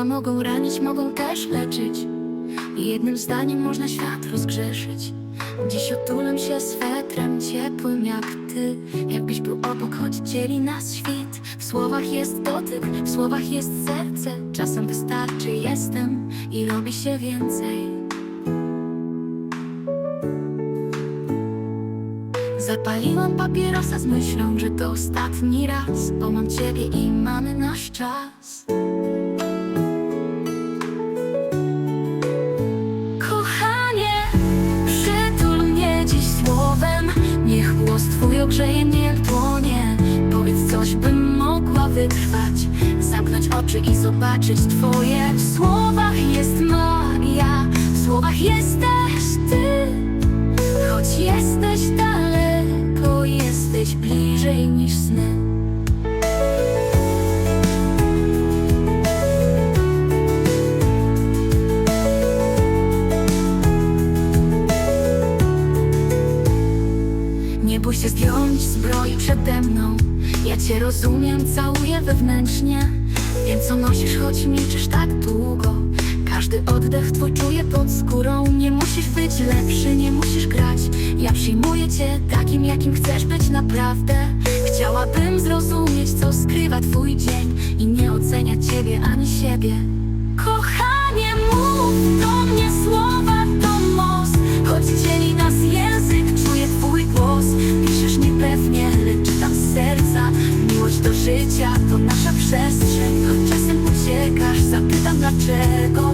Słowa mogą ranić, mogą też leczyć. Jednym zdaniem można świat rozgrzeszyć. Dziś otulam się swetrem ciepłym jak ty. Jakbyś był obok, choć dzieli nas świt. W słowach jest dotyk, w słowach jest serce. Czasem wystarczy jestem i robi się więcej. Zapaliłam papierosa z myślą, że to ostatni raz Bo mam ciebie i mamy nasz czas ogrzeje mnie jak dłonie Powiedz coś, bym mogła wytrwać. Zamknąć oczy i zobaczyć twoje. W słowach jest magia W słowach jesteś Nie bój się zdjąć zbroi przede mną. Ja cię rozumiem, całuję wewnętrznie. Wiem co nosisz, choć milczysz tak długo. Każdy oddech twój czuję pod skórą. Nie musisz być lepszy, nie musisz grać. Ja przyjmuję cię takim, jakim chcesz być naprawdę. Chciałabym zrozumieć, co skrywa twój dzień I nie oceniać ciebie ani siebie. Kochanie, słowa przestrzeń. Choć czasem uciekasz Zapytam dlaczego.